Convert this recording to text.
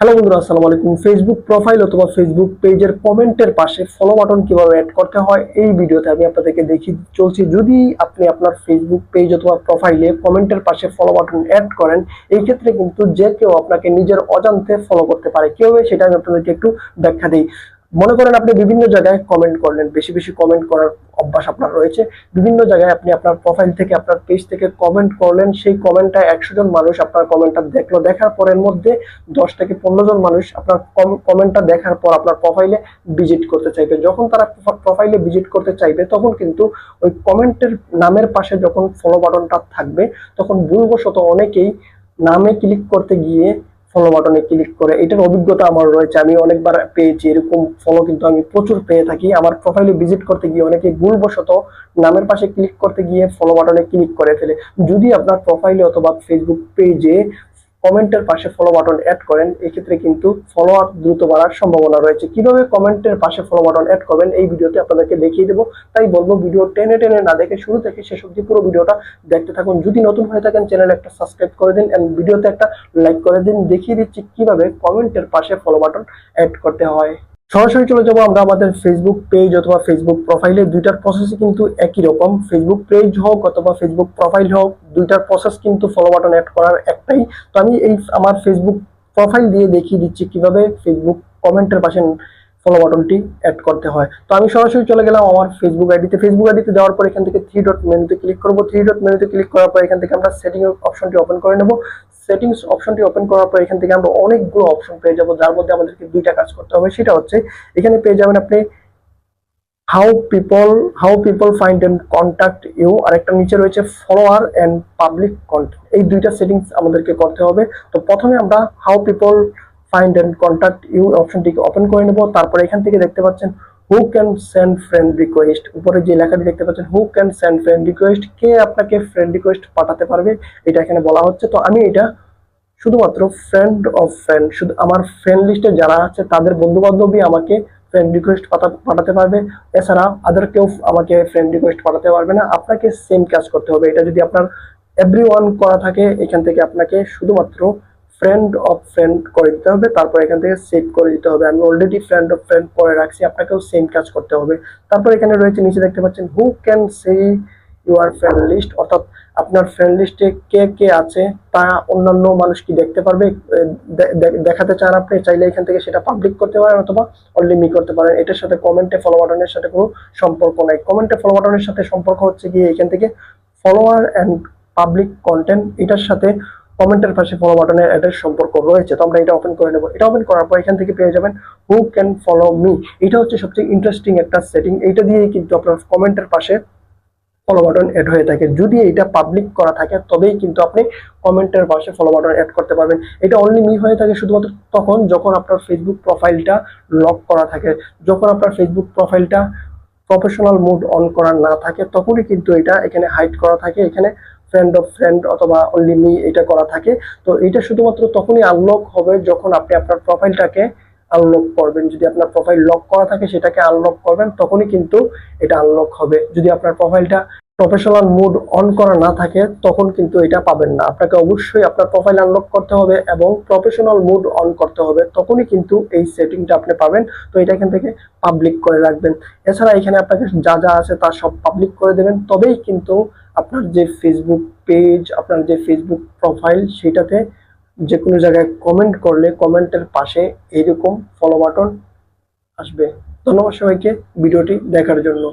Hello বন্ধুরা, আসসালামু আলাইকুম। ফেসবুক প্রোফাইল অথবা ফেসবুক পেজের কমেন্টের পাশে ফলো বাটন কীভাবে অ্যাড করতে হয়, এই ভিডিওতে আমি আপনাদেরকে দেখি চলছি। যদি আপনি আপনার ফেসবুক পেজ অথবা প্রোফাইলে কমেন্টের পাশে ফলো বাটন অ্যাড করেন, এই ক্ষেত্রে কিন্তু যে কেউ আপনাকে নিজের অজান্তে ফলো করতে পারে। কীভাবে সেটা আমি আপনাদেরকে একটু ব্যাখ্যা দিই। মনে করেন আপনি বিভিন্ন জায়গায় কমেন্ট করলেন, বেশি বেশি কমেন্ট করার অভ্যাস আপনার রয়েছে। বিভিন্ন জায়গায় আপনি আপনার প্রোফাইল থেকে, আপনার পেজ থেকে কমেন্ট করলেন, সেই কমেন্টটা একশো জন মানুষ আপনার কমেন্টটা দেখল। দেখার পরের মধ্যে দশ থেকে পনেরো জন মানুষ আপনার কমেন্টটা দেখার পর আপনার প্রোফাইলে ভিজিট করতে চাইবে। যখন তারা প্রোফাইলে ভিজিট করতে চাইবে, তখন কিন্তু ওই কমেন্টের নামের পাশে যখন ফলো বাটনটা থাকবে, তখন ভুলবশত অনেকেই নামে ক্লিক করতে গিয়ে ফলো বাটনে ক্লিক করে, এটার অভিজ্ঞতা আমার রয়েছে, আমি অনেকবার পেয়েছি, এরকম ফলো কিন্তু আমি প্রচুর পেয়ে থাকি। আমার প্রোফাইলে ভিজিট করতে গিয়ে অনেকে ভুলবশত নামের পাশে ক্লিক করতে গিয়ে ফলো বাটনে ক্লিক করে ফেলে। যদি আপনার প্রোফাইলে অথবা ফেসবুক পেজে কমেন্টের পাশে ফলো বাটন অ্যাড করেন, এক্ষেত্রে কিন্তু ফলোয়ার দ্রুত বাড়ার সম্ভাবনা রয়েছে। কীভাবে কমেন্টের পাশে ফলো বাটন অ্যাড করবেন, এই ভিডিওতে আপনাদেরকে দেখিয়ে দেবো। তাই বলব, ভিডিও টেনে টেনে না দেখে শুরু থেকে শেষ অবধি পুরো ভিডিওটা দেখতে থাকুন। যদি নতুন হয়ে থাকেন চ্যানেল একটা সাবস্ক্রাইব করে দিন এন্ড ভিডিওতে একটা লাইক করে দিন। দেখিয়ে দিচ্ছি কীভাবে কমেন্টের পাশে ফলো বাটন অ্যাড করতে হয়। সরাসরি চলে যাব আমরা আমাদের ফেসবুক পেজ অথবা ফেসবুক প্রোফাইলে দুইটার প্রসেসই কিন্তু একই রকম। ফেসবুক পেজ হোক অথবা ফেসবুক প্রোফাইল হোক, দুইটার প্রসেস কিন্তু ফলো বাটন অ্যাড করার একটাই। তো আমি এই আমার ফেসবুক প্রোফাইল দিয়ে দেখিয়ে দিচ্ছি কীভাবে ফেসবুক কমেন্টের পাশে ফলো বাটনটি অ্যাড করতে হয়। তো আমি সরাসরি চলে গেলাম আমার ফেসবুক আইডিতে ফেসবুক আইডিতে যাওয়ার পর এখান থেকে থ্রি ডট মেনুতে ক্লিক করব। থ্রি ডট মেনুতে ক্লিক করার পর এখান থেকে আমরা সেটিং অপশনটি ওপেন করে নেব। সেটিংস অপশনটি ওপেন করার পর এখান থেকে আমরা অনেকগুলো অপশন পেয়ে যাব, যার মধ্যে আমাদেরকে দুইটা কাজ করতে হবে। সেটা হচ্ছে, এখানে পেয়ে যাবেন আপনি how people how people find and contact you আর একটা নিচে রয়েছে ফলোয়ার এন্ড পাবলিক কন্টেন্ট এই দুইটা সেটিংস আমাদেরকে করতে হবে। তো প্রথমে আমরা how people find and contact you অপশনটিকে open করে নেব। তারপর এখান থেকে দেখতে পাচ্ছেন who can send friend request উপরে যে লেখাটি দেখতে পাচ্ছেন who can send friend request কে আপনাকে ফ্রেন্ড রিকোয়েস্ট পাঠাতে পারবে? এটা এখানে বলা হচ্ছে। তো আমি এটা শুধুমাত্র ফ্রেন্ড অফ ফ্রেন্ড শুধু আমার ফ্রেন্ড লিস্টে যারা আছে, তাদের বন্ধু বান্ধবী আমাকে ফ্রেন্ড রিকোয়েস্ট পাঠাতে পারবে। এছাড়া আদার কেউ আমাকে ফ্রেন্ড রিকোয়েস্ট পাঠাতে পারবে না। আপনাকে সেম কাজ করতে হবে। এটা যদি আপনার এভরি করা থাকে, এখান থেকে আপনাকে শুধুমাত্র ফ্রেন্ড অফ ফ্রেন্ড করে দিতে হবে, তারপর এখান থেকে সেভ করে দিতে হবে। আমি অলরেডি ফ্রেন্ড অফ ফ্রেন্ড করে রাখছি, আপনাকেও সেম কাজ করতে হবে। তারপর এখানে রয়েছে, নিচে দেখতে পাচ্ছেন who can see your friend list অর্থাৎ আপনার ফ্রেন্ড লিস্টে কে কে আছে, তা অন্যান্য মানুষ কি দেখতে পারবে? দেখাতে চান আপনি, চাইলে এখান থেকে সেটা পাবলিক করতে পারেন অথবা অনলি মি করতে পারেন। এটার সাথে কমেন্টে ফলো বাটনের সাথে কোনো সম্পর্ক নাই। কমেন্টে ফলো বাটনের সাথে সম্পর্ক হচ্ছে গিয়ে এখান থেকে ফলোয়ার অ্যান্ড পাবলিক কন্টেন্ট এটার সাথে কমেন্টের পাশে ফলো বাটনের এটার সম্পর্ক রয়েছে। তো আমরা এটা ওপেন করে নেব। এটা ওপেন করার পর এখান থেকে পেয়ে যাবেন হু ক্যান ফলো মি এটা হচ্ছে সবচেয়ে ইন্টারেস্টিং একটা সেটিং এইটা দিয়েই কিন্তু আপনার কমেন্টের পাশে ফলো বাটন অ্যাড হয়ে থাকে। যদি এটা পাবলিক করা থাকে, তবেই কিন্তু আপনি কমেন্টের পাশে ফলো বাটন অ্যাড করতে পারবেন। এটা অনলি মি হয়ে থাকে শুধুমাত্র তখন যখন আপনার ফেসবুক প্রোফাইলটা লক করা থাকে। যখন আপনার ফেসবুক প্রোফাইলটা প্রফেশনাল মুড অন করা না থাকে, তখনই কিন্তু এটা এখানে হাইড করা থাকে, এখানে ফ্রেন্ড অফ ফ্রেন্ড অথবা অনলি মি এটা করা থাকে। তো এটা শুধুমাত্র তখনই আনলক হবে যখন আপনি আপনার প্রোফাইলটাকে আনলক করবেন। যদি আপনার প্রোফাইল লক করা থাকে, সেটাকে আনলক করবেন, তখনই কিন্তু এটা আনলক হবে। যদি আপনার প্রোফাইলটা প্রফেশনাল মুড অন করা না থাকে, তখন কিন্তু এটা পাবেন না। আপনাকে অবশ্যই আপনার প্রোফাইল আনলক করতে হবে এবং প্রফেশনাল মুড অন করতে হবে, তখনই কিন্তু এই সেটিংটা আপনি পাবেন। তো এটা এখান থেকে পাবলিক করে রাখবেন। এছাড়া এখানে আপনাকে যা যা আছে তা সব পাবলিক করে দেবেন। তবেই কিন্তু আপনার যে ফেসবুক পেজ আপনার যে ফেসবুক প্রোফাইল সেটাতে যে কোনো জায়গায় কমেন্ট করলে কমেন্টের পাশে এইরকম ফলো বাটন আসবে। ধন্যবাদ সবাইকে ভিডিওটি দেখার জন্য।